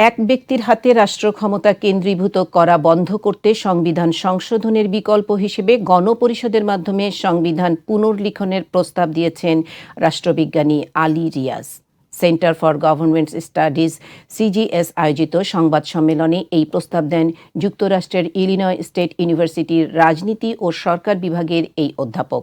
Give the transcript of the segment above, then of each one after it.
এক ব্যক্তির হাতে রাষ্ট্র ক্ষমতা কেন্দ্রীভূত করা বন্ধ করতে সংবিধান সংশোধনের বিকল্প হিসেবে গণপরিষদের মাধ্যমে সংবিধান পুনর্লিখনের প্রস্তাব দিয়েছেন রাষ্ট্রবিজ্ঞানী Ali Riaz. Centre for government studies, CGS আয়োজিত সংবাদ সম্মেলনে এই প্রস্তাব দেন যুক্তরাষ্ট্রের ইলিনয় স্টেট ইউনিভার্সিটির রাজনীতি ও সরকার বিভাগের এই অধ্যাপক।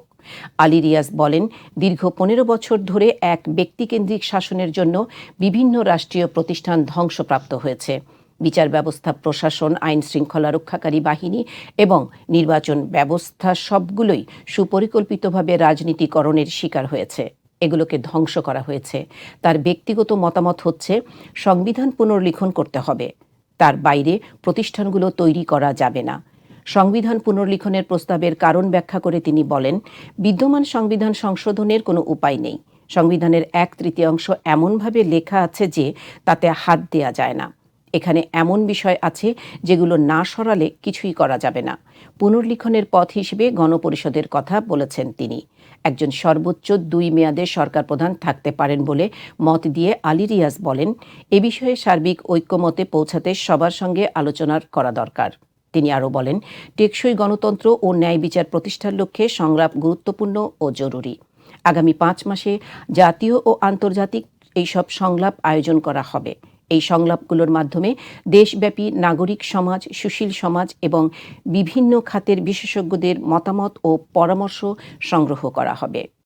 আলী রিয়াজ বলেন, দীর্ঘ পনেরো বছর ধরে এক ব্যক্তিকেন্দ্রিক শাসনের জন্য বিভিন্ন রাষ্ট্রীয় প্রতিষ্ঠান ধ্বংসপ্রাপ্ত হয়েছে। বিচার ব্যবস্থা, প্রশাসন, আইন শৃঙ্খলা রক্ষাকারী বাহিনী এবং নির্বাচন ব্যবস্থা সবগুলোই সুপরিকল্পিতভাবে রাজনীতিকরণের শিকার হয়েছে। এগুলোকে ধ্বংস করা হয়েছে। তার ব্যক্তিগত মতামত হচ্ছে, সংবিধান পুনর্লিখন করতে হবে। তার বাইরে প্রতিষ্ঠানগুলো তৈরি করা যাবে না। সংবিধান পুনর্লিখনের প্রস্তাবের কারণ ব্যাখ্যা করে তিনি বলেন, বিদ্যমান সংবিধান সংশোধনের কোনো উপায় নেই। সংবিধানের এক তৃতীয়াংশ এমনভাবে লেখা আছে যে, তাতে হাত দেয়া যায় না। এখানে এমন বিষয় আছে যেগুলো না সরালে কিছুই করা যাবে না। পুনর্লিখনের পথ হিসেবে গণপরিষদের কথা বলেছেন তিনি। একজন সর্বোচ্চ দুই মেয়াদের সরকার প্রধান থাকতে পারেন বলে মত দিয়ে আলী রিয়াজ বলেন, এ বিষয়ে সার্বিক ঐক্যমতে পৌঁছাতে সবার সঙ্গে আলোচনার করা দরকার। তিনি আরও বলেন, টেকসই গণতন্ত্র ও ন্যায় বিচার প্রতিষ্ঠার লক্ষ্যে সংলাপ গুরুত্বপূর্ণ ও জরুরি। আগামী পাঁচ মাসে জাতীয় ও আন্তর্জাতিক এইসব সংলাপ আয়োজন করা হবে। এই সংলাপগুলোর মাধ্যমে দেশব্যাপী নাগরিক সমাজ, সুশীল সমাজ এবং বিভিন্ন খাতের বিশেষজ্ঞদের মতামত ও পরামর্শ সংগ্রহ করা হবে।